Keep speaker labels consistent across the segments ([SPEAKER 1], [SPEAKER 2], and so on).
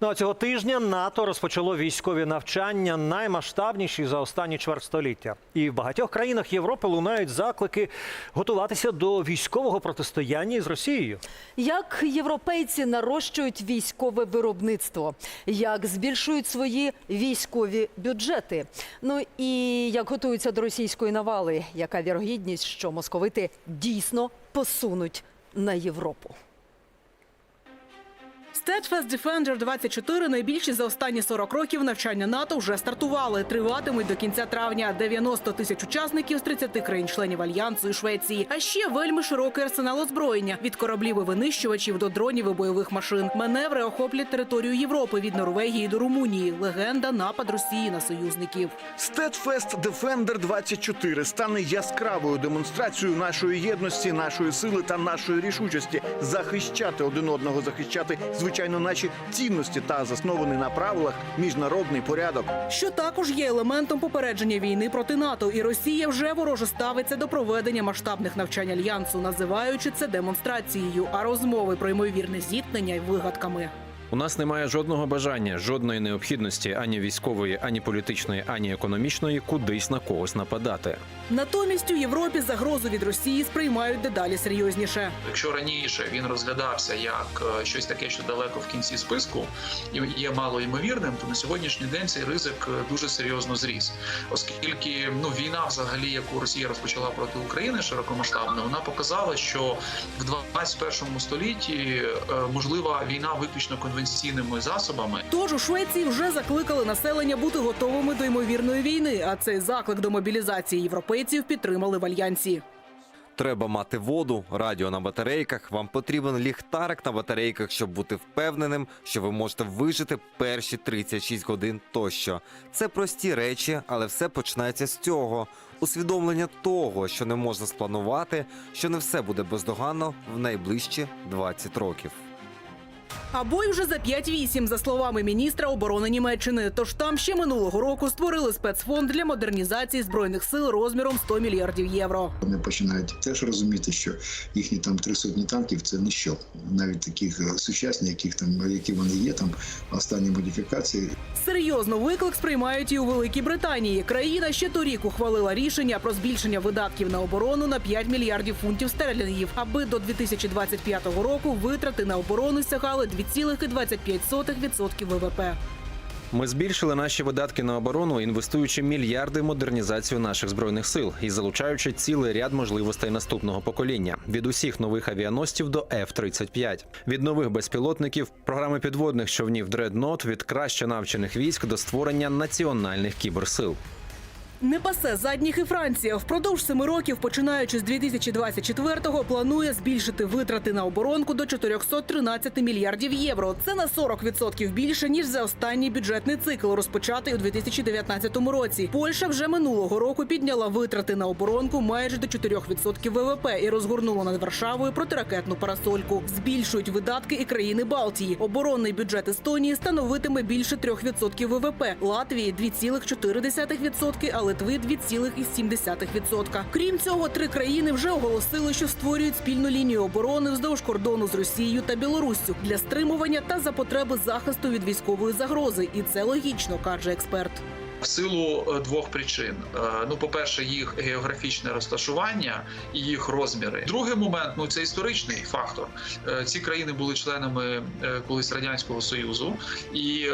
[SPEAKER 1] Ну а цього тижня НАТО розпочало військові навчання, наймасштабніші за останні чверть століття. І в багатьох країнах Європи лунають заклики готуватися до військового протистояння із Росією.
[SPEAKER 2] Як європейці нарощують військове виробництво, як збільшують свої військові бюджети. Ну і як готуються до російської навали, яка вірогідність, що московити дійсно посунуть на Європу.
[SPEAKER 3] Steadfast Defender 24 найбільші за останні 40 років навчання НАТО вже стартували. Триватимуть до кінця травня 90 тисяч учасників з 30 країн-членів альянсу і Швеції. А ще вельми широкий арсенал озброєння від кораблів і винищувачів до дронів і бойових машин. Маневри охоплять територію Європи від Норвегії до Румунії. Легенда напад Росії на союзників.
[SPEAKER 4] Steadfast Defender 24 стане яскравою демонстрацією нашої єдності, нашої сили та нашої рішучості захищати один одного, захищати звичайно наші цінності та заснований на правилах міжнародний порядок.
[SPEAKER 3] Що також є елементом попередження війни проти НАТО, і Росія вже вороже ставиться до проведення масштабних навчань альянсу, називаючи це демонстрацією, а розмови про ймовірне зіткнення й вигадками.
[SPEAKER 5] У нас немає жодного бажання, жодної необхідності ані військової, ані політичної, ані економічної кудись на когось нападати.
[SPEAKER 3] Натомість у Європі загрозу від Росії сприймають дедалі серйозніше.
[SPEAKER 6] Якщо раніше він розглядався як е, щось таке, що далеко в кінці списку і є мало ймовірним, то на сьогоднішній день цей ризик е, дуже серйозно зріс, оскільки ну війна, взагалі, яку Росія розпочала проти України широкомасштабно, вона показала, що в 21 столітті е, можлива війна виключно конвенційними засобами.
[SPEAKER 3] Тож у Швеції вже закликали населення бути готовими до ймовірної війни. А цей заклик до мобілізації європейців підтримали в альянсі.
[SPEAKER 7] Треба мати воду, радіо на батарейках. Вам потрібен ліхтарик на батарейках, щоб бути впевненим, що ви можете вижити перші 36 годин тощо. Це прості речі, але все починається з цього. Усвідомлення того, що не можна спланувати, що не все буде бездоганно в найближчі 20 років.
[SPEAKER 3] А бой вже за 5-8, за словами міністра оборони Німеччини. Тож там ще минулого року створили спецфонд для модернізації збройних сил розміром 100 мільярдів євро.
[SPEAKER 8] Вони починають теж розуміти, що їхні там три сотні танків це ніщо. Навіть таких е, сучасних, яких там які вони є, там останні модифікації.
[SPEAKER 3] Серйозно виклик сприймають і у Великій Британії. Країна ще торік ухвалила рішення про збільшення видатків на оборону на 5 мільярдів фунтів стерлінгів, аби до 2025 року витрати на оборону сягали 2,25% ВВП.
[SPEAKER 5] Ми збільшили наші видатки на оборону, інвестуючи мільярди в модернізацію наших збройних сил і залучаючи цілий ряд можливостей наступного покоління від усіх нових авіаносців до F-35. від нових безпілотників, програми підводних човнів Дреднот, від краще навчених військ до створення національних кіберсил.
[SPEAKER 3] Не пасе задніх і Франція. Впродовж семи років, починаючи з 2024-го, планує збільшити витрати на оборонку до 413 мільярдів євро. Це на 40% більше ніж за останній бюджетний цикл, розпочатий у 2019 році. Польща вже минулого року підняла витрати на оборонку майже до 4% ВВП і розгорнула над Варшавою протиракетну парасольку. Збільшують видатки і країни Балтії. Оборонний бюджет Естонії становитиме більше 3% ВВП, Латвії 2,4%, а Литви 2,7%. Крім цього, три країни вже оголосили, що створюють спільну лінію оборони вздовж кордону з Росією та Білоруссю для стримування та за потреби захисту від військової загрози. І це логічно, каже експерт.
[SPEAKER 6] В силу е, двох причин: Е, ну, по-перше, їх географічне розташування і їх розміри. Другий момент ну це історичний фактор. Е, Ці країни були членами колись радянського союзу, і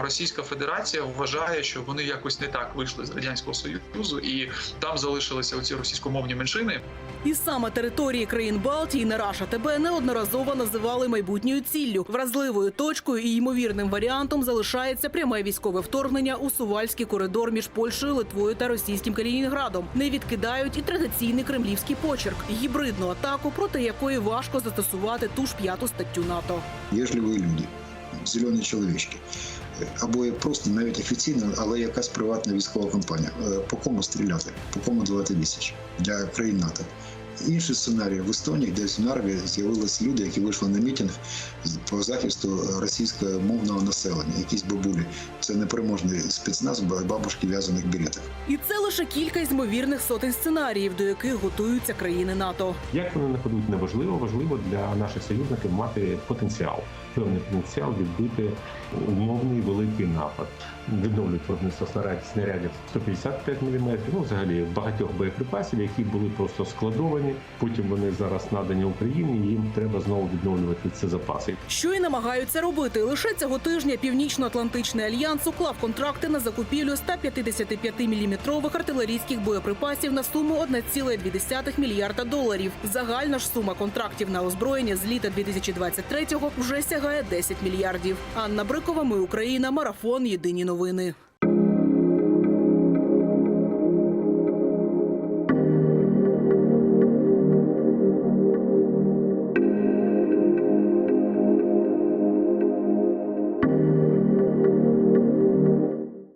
[SPEAKER 6] Російська Федерація вважає, що вони якось не так вийшли з радянського союзу, і там залишилися оці російськомовні меншини.
[SPEAKER 3] І саме території країн Балтії на Раша ТБ неодноразово називали майбутньою ціллю. Вразливою точкою і ймовірним варіантом залишається пряме військове вторгнення у сувальський коридор між Польщею, Литвою та російським Калінінградом. Не відкидають і традиційний кремлівський почерк гібридну атаку, проти якої важко застосувати ту ж п'яту статтю НАТО.
[SPEAKER 8] Вежливі люди, зелені чоловічки. Або просто навіть офіційно, але якась приватна військова компанія. Е, По кому стріляти? По кому давати відсіч для країн НАТО? Інший сценарій в Естонії, десь в Нарві з'явилися люди, які вийшли на мітинг з- по захисту російськомовного населення, якісь бабулі. Це непереможний спецназ бабушки в'язаних беретах.
[SPEAKER 3] І це лише кілька ймовірних сотень сценаріїв, до яких готуються країни НАТО.
[SPEAKER 9] Як вони нападуть, неважливо, важливо для наших союзників мати потенціал. певний потенціал відбити умовний великий напад. Відновлюють виробництво снарядів, снарядів 155 мм, ну взагалі багатьох боєприпасів, які були просто складовані. Потім вони зараз надані Україні. і Їм треба знову відновлювати ці запаси.
[SPEAKER 3] Що й намагаються робити. Лише цього тижня Північно-Атлантичний альянс уклав контракти на закупівлю 155-мм артилерійських боєприпасів на суму 1,2 мільярда доларів. Загальна ж сума контрактів на озброєння з літа 2023-го вже сягає 10 мільярдів. Анна Брикова, ми Україна, марафон. Єдині новини.